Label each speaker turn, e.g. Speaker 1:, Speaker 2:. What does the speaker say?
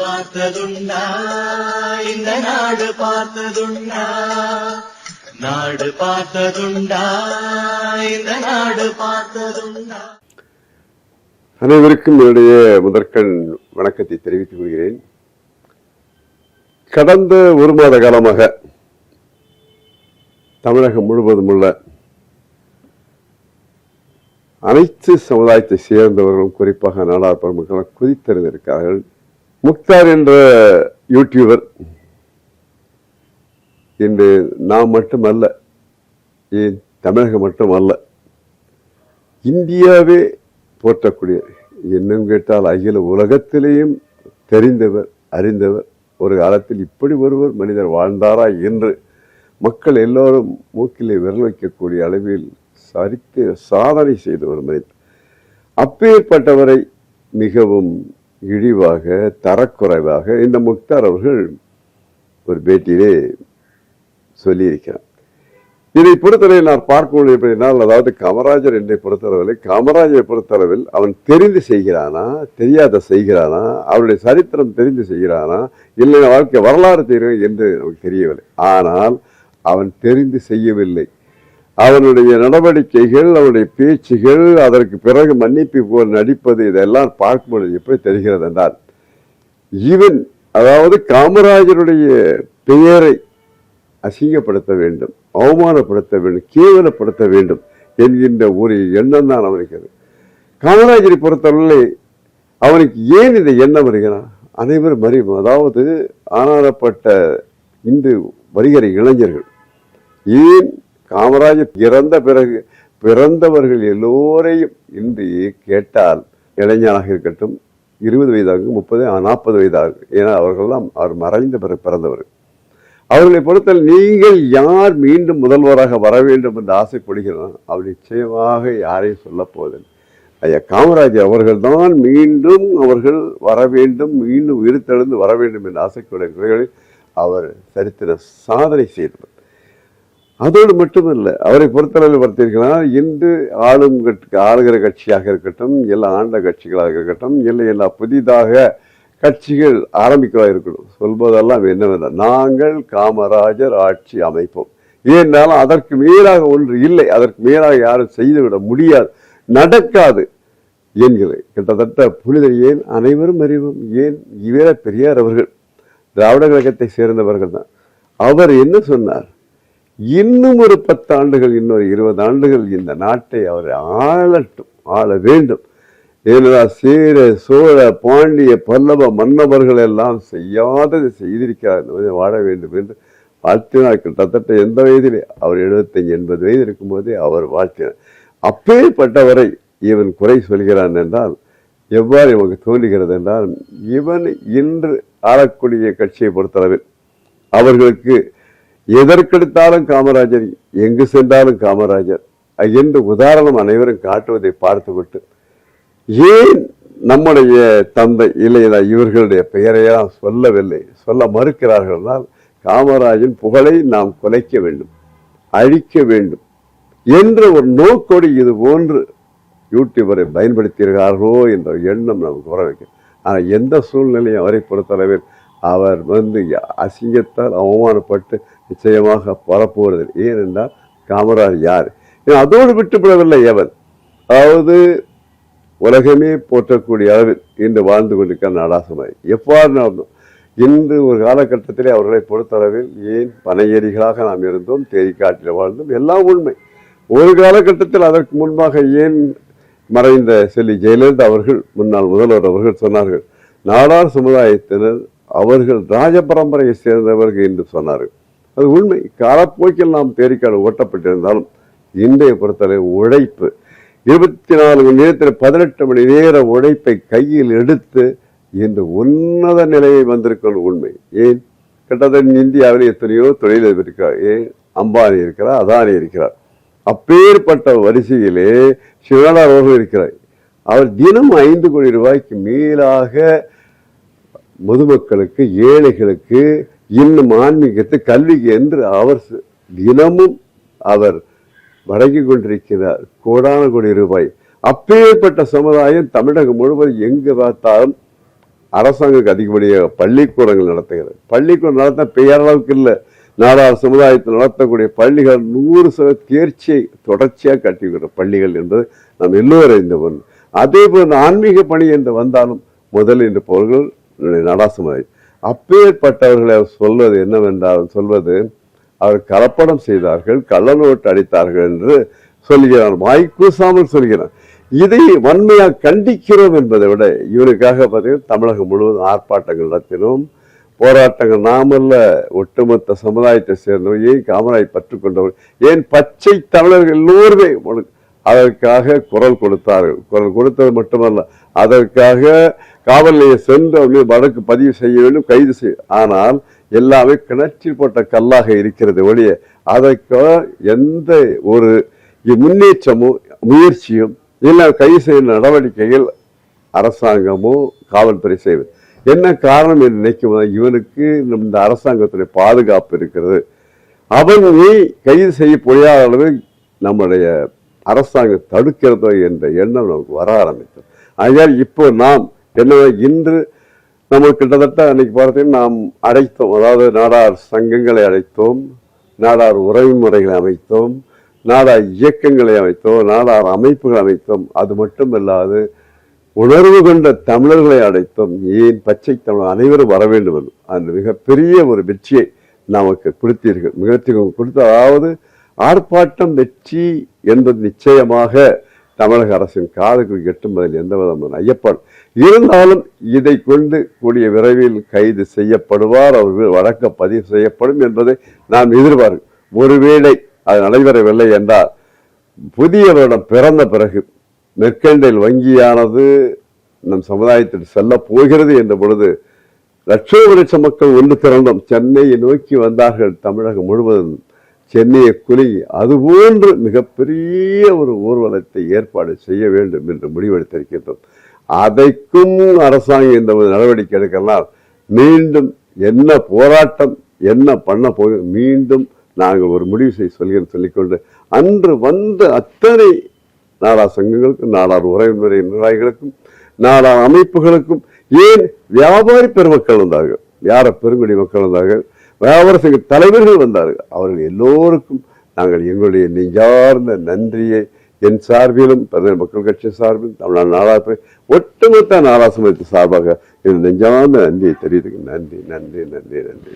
Speaker 1: பார்த்ததுண்டா இந்த நாடு பார்த்ததுண்டா நாடு பார்த்ததுண்டா இந்த நாடு பார்த்ததுண்டா.
Speaker 2: அனைவருக்கும் என்னுடைய முதற்கண் வணக்கத்தை தெரிவித்துக் கொள்கிறேன். கடந்த ஒரு மாத காலமாக தமிழகம் முழுவதும் உள்ள அனைத்து சமுதாயத்தை சேர்ந்தவர்களும் குறிப்பாக நாடார் பெருமக்கள் குதித்தறிந்திருக்கிறார்கள். முக்தார் என்ற யூடியூபர் இன்று நாம் மட்டுமல்ல ஏன் தமிழகம் மட்டுமல்ல இந்தியாவே போற்றக்கூடிய என்னும் கேட்டால் அகில உலகத்திலேயும் தெரிந்தவர் அறிந்தவர் ஒரு காலத்தில் இப்படி ஒருவர் மனிதர் வாழ்ந்தாரா என்று மக்கள் எல்லோரும் மூக்கிலே விரல் வைக்கக்கூடிய அளவில் சரித்து சாதனை செய்த ஒரு மனிதர். அப்பேற்பட்டவரை மிகவும் இழிவாக தரக்குறைவாக இந்த முக்தார் அவர்கள் ஒரு பேட்டியிலே சொல்லியிருக்கிறார். இதை பொறுத்தளவில் நான் பார்க்கணும் எப்படினால் அதாவது காமராஜர் என்னை பொறுத்தளவில் காமராஜரை பொறுத்தளவில் அவன் தெரிந்து செய்கிறானா தெரியாத செய்கிறானா அவருடைய சரித்திரம் தெரிந்து செய்கிறானா இல்லை வாழ்க்கை வரலாறு தெரியும் என்று நமக்கு தெரியவில்லை. ஆனால் அவன் தெரிந்து செய்யவில்லை. அவனுடைய நடவடிக்கைகள் அவனுடைய பேச்சுகள் அதற்கு பிறகு மன்னிப்பு போல் நடிப்பது இதெல்லாம் பார்க்கும்பொழுது எப்படி தெரிகிறது என்றால் ஈவன் அதாவது காமராஜருடைய பெயரை அசிங்கப்படுத்த வேண்டும் அவமானப்படுத்த வேண்டும் கேவலப்படுத்த வேண்டும் என்கின்ற ஒரு எண்ணம் தான் அவனுக்கு காமராஜரை பொறுத்தவரை அவனுக்கு ஏன் இந்த எண்ணம் வருகிறான்? அனைவரும் அறிவும் அதாவது ஆனாரப்பட்ட இந்து வருகிற இளைஞர்கள் ஏன் காமராஜர் இறந்த பிறகு பிறந்தவர்கள் எல்லோரையும் இன்று கேட்டால் இளைஞனாக இருக்கட்டும் இருபது வயதாகும் முப்பது நாற்பது வயதாகும். ஏன்னா அவர்கள்லாம் அவர் மறைந்த பிறகு பிறந்தவர். அவர்களை பொறுத்தல் நீங்கள் யார் மீண்டும் முதல்வராக வர வேண்டும் என்று ஆசைப்படுகிறோம் அவர் நிச்சயமாக யாரையும் சொல்ல போவதில்லை. ஐயா காமராஜர் அவர்கள் தான் மீண்டும் அவர்கள் வர வேண்டும் மீண்டும் உயிர்த்தெழுந்து வர வேண்டும் என்று ஆசைக்கூடிய அவர் சரித்திர சாதனை செய்தவர். அதோடு மட்டுமல்ல அவரை பொறுத்தளவில் பார்த்தீர்களா இன்று ஆளும் ஆளுகிற கட்சியாக இருக்கட்டும் எல்லா ஆண்ட கட்சிகளாக இருக்கட்டும் இல்லை எல்லா புதிதாக கட்சிகள் ஆரம்பிக்கவா இருக்கணும். சொல்வதெல்லாம் என்னவென்றால் நாங்கள் காமராஜர் ஆட்சி அமைப்போம். ஏன்னாலும் அதற்கு மேலாக ஒன்று இல்லை அதற்கு மேலாக யாரும் செய்துவிட முடியாது நடக்காது என்கிறது கிட்டத்தட்ட புனிதர் ஏன்? அனைவரும் அறிவும் ஏன்? இவர பெரியார் அவர்கள் திராவிட கழகத்தை சேர்ந்தவர்கள் தான். அவர் என்ன சொன்னார்? இன்னும் ஒரு பத்து ஆண்டுகள் இன்னொரு இருபது ஆண்டுகள் இந்த நாட்டை அவர் ஆளட்டும் ஆள வேண்டும். ஏனென்றால் சீர சோழ பாண்டிய பல்லவ மன்னவர்கள் எல்லாம் செய்யாதது செய்திருக்கிறார் என்பதை வாழ வேண்டும் என்று வாழ்த்தினார் கிட்டத்தட்ட எந்த வயதிலே அவர் எழுபத்தஞ்சு எண்பது வயது இருக்கும்போதே அவர் வாழ்த்தினார். அப்பேற்பட்டவரை இவன் குறை சொல்கிறான் என்றால் எவ்வாறு இவங்க தோன்றுகிறது என்றால் இவன் இன்று ஆளக்கூடிய கட்சியை பொறுத்தளவில் அவர்களுக்கு எதற்கெடுத்தாலும் காமராஜர் எங்கு சென்றாலும் காமராஜர். என்று உதாரணம் அனைவரும் காட்டுவதை பார்த்துவிட்டு ஏன் நம்முடைய தந்தை இல்லையா இவர்களுடைய பெயரையெல்லாம் சொல்லவில்லை சொல்ல மறுக்கிறார்கள்னால் காமராஜின் புகழை நாம் குலைக்க வேண்டும் அழிக்க வேண்டும் என்ற ஒரு நோக்கோடு இது போன்று யூடியூபரை பயன்படுத்தியிருக்கிறார்களோ என்ற எண்ணம் நமக்கு வர வைக்கும் ஆனால் எந்த சூழ்நிலையும் அவரை பொறுத்தளவில் அவர் வந்து அசிங்கத்தால் அவமானப்பட்டு நிச்சயமாக பரப்புவதில் ஏனென்றால் காமராஜ் யார்? ஏன் அதோடு விட்டுப்படவில்லை அவர் அதாவது உலகமே போற்றக்கூடிய அளவில் இன்று வாழ்ந்து கொண்டிருக்கிற நாடாசமாய் எவ்வாறு நடந்தோம் இன்று ஒரு காலகட்டத்திலே அவர்களை பொறுத்தளவில் ஏன் பனையேரிகளாக நாம் இருந்தோம் தேரிக்காட்டில் வாழ்ந்தோம் எல்லாம் உண்மை. ஒரு காலகட்டத்தில் அதற்கு முன்பாக ஏன் மறைந்த செல்வி ஜெயலலிதா அவர்கள் முன்னாள் முதல்வர் அவர்கள் சொன்னார்கள் நாடார் சமுதாயத்தினர் அவர்கள் ராஜ பரம்பரையை சேர்ந்தவர்கள் என்று சொன்னார்கள். அது உண்மை. காலப்போக்கில் நாம் தேரிக்காடு ஓட்டப்பட்டிருந்தாலும் இன்றைய பொறுத்தவரை உழைப்பு இருபத்தி நாலு மணி நேரத்தில் பதினெட்டு மணி நேர உழைப்பை கையில் எடுத்து இன்று உன்னத நிலையை வந்திருக்கிற உண்மை. ஏன்? கிட்டத்தட்ட இந்தியாவில் எத்தனையோ தொழிலதிபர் இருக்கிறார் ஏன்? அம்பானி இருக்கிறார் அதானி இருக்கிறார். அப்பேற்பட்ட வரிசையிலே சிவனார் ரோகம் இருக்கிறார். அவர் தினம் ஐந்து கோடி ரூபாய்க்கு மேலாக முதுமக்களுக்கு ஏழைகளுக்கு இன்னும் ஆன்மீகத்தை கல்விக்கு என்று அவர் தினமும் அவர் வழங்கி கொண்டிருக்கிறார். கோடான கோடி ரூபாய். அப்பேற்பட்ட சமுதாயம் தமிழகம் முழுவதும் எங்கு பார்த்தாலும் அரசாங்கத்துக்கு அதிகப்படியாக பள்ளிக்கூடங்கள் நடத்துகிறது. பள்ளிக்கூடம் நடத்த பெயரளவுக்கு இல்லை. நாடார் சமுதாயத்தில் நடத்தக்கூடிய பள்ளிகள் நூறு சத தேர்ச்சியை தொடர்ச்சியாக கட்டிவிடுற பள்ளிகள் என்பது நாம் எல்லோரும் அறிந்த ஒன்று அதே போல் ஆன்மீக பணி என்று வந்தாலும் முதல் என்று பொருள்கள் நாடா சமுதாயம் அப்பேற்பட்டவர்களை அவர் சொல்வது என்னவென்றால் சொல்வது அவர் கலப்படம் செய்தார்கள் கள்ளநோட்டு அடித்தார்கள் என்று சொல்கிறார். வாய்க்கூசாமல் சொல்கிறார். இதை வன்மையாக கண்டிக்கிறோம் என்பதை விட இவருக்காக பார்த்தீங்கன்னா தமிழகம் முழுவதும் ஆர்ப்பாட்டங்கள் நடத்தினோம். போராட்டங்கள் நாமல்ல ஒட்டுமொத்த சமுதாயத்தை சேர்ந்தவர் ஏன் காமராய் பற்றுக்கொண்டவர் ஏன் பச்சை தமிழர்கள் எல்லோருமே முழு- அதற்காக குரல் கொடுத்தார் குரல் கொடுத்தது மட்டுமல்ல அதற்காக காவல் நிலையம் சென்று அவர் வழக்கு பதிவு செய்ய வேண்டும் கைது செய்ய ஆனால் எல்லாமே கிணற்றில் போட்ட கல்லாக இருக்கிறது ஒழிய அதற்கு எந்த ஒரு முன்னேற்றமும் முயற்சியும் இல்லை. கைது செய்ய நடவடிக்கைகள் அரசாங்கமோ காவல்துறை செய்வது என்ன காரணம் என்று நினைக்கும் இவனுக்கு இந்த அரசாங்கத்துடைய பாதுகாப்பு இருக்கிறது. அவன் கைது செய்ய முடியாத அளவு நம்முடைய அரசாங்கம் தடுக்கிறதோ என்ற எண்ணம் நமக்கு வர ஆரம்பித்தது. ஆகையால் இப்போ நாம் என்ன இன்று நம்ம கிட்டத்தட்ட அன்னைக்கு பார்த்தீங்கன்னா நாம் அழைத்தோம். அதாவது நாடார் சங்கங்களை அழைத்தோம் நாடார் உறவுமுறைகளை அமைத்தோம் நாடார் இயக்கங்களை அமைத்தோம் நாடார் அமைப்புகளை அமைத்தோம். அது மட்டும் இல்லாது உணர்வு கொண்ட தமிழர்களை அழைத்தோம். ஏன் பச்சை தமிழ் அனைவரும் வர வேண்டும் என்று. அந்த மிகப்பெரிய ஒரு வெற்றியை நமக்கு கொடுத்தீர்கள். மிகத்திற்கு கொடுத்த அதாவது ஆர்ப்பாட்டம் வெற்றி என்பது நிச்சயமாக தமிழக அரசின் காதுக்கு எட்டும்பதில் எந்த விதமான ஐயப்பாடு இருந்தாலும் இதை கொண்டு கூடிய விரைவில் கைது செய்யப்படுவார். அவர் வழக்க பதிவு செய்யப்படும் என்பதை நாம் எதிர்பார்க்கிறோம். ஒருவேளை அது நடைபெறவில்லை என்றால் புதிய வருடம் பிறந்த பிறகு நெற்கண்டில் வங்கியானது நம் சமுதாயத்தில் செல்ல போகிறது என்ற பொழுது லட்சோப லட்சம் மக்கள் ஒன்று திரண்டும் சென்னையை நோக்கி வந்தார்கள் தமிழகம் முழுவதும். சென்னையை குலுங்கி அதுபோன்று மிகப்பெரிய ஒரு ஊர்வலத்தை ஏற்பாடு செய்ய வேண்டும் என்று முடிவெடுத்திருக்கின்றோம். அதைக்கும் அரசாங்கம் இந்த நடவடிக்கை எடுக்கலாம். மீண்டும் என்ன போராட்டம் என்ன பண்ண போக மீண்டும் நாங்கள் ஒரு முடிவு செய்ய சொல்கிறேன் சொல்லிக்கொண்டு அன்று வந்த அத்தனை நாடார் சங்கங்களுக்கும் நாடார் உறவுமுறை நிர்வாகிகளுக்கும் நாடார் அமைப்புகளுக்கும் ஏன் வியாபாரி பெருமக்கள் வந்தார்கள்? யார பெருங்குடி மக்கள் வந்தார்கள்? வியாபார சங்க தலைவர்கள் வந்தார்கள். அவர்கள் எல்லோருக்கும் நாங்கள் எங்களுடைய நெஞ்சார்ந்த நன்றியை என் சார்பிலும் பிரதமர் மக்கள் கட்சி சார்பிலும் தமிழ்நாடு நாடார் ஒட்டுமொத்த நாடா சார்பாக என் நெஞ்சார்ந்த நன்றியை தெரிவித்துக்கு நன்றி நன்றி நன்றி நன்றி.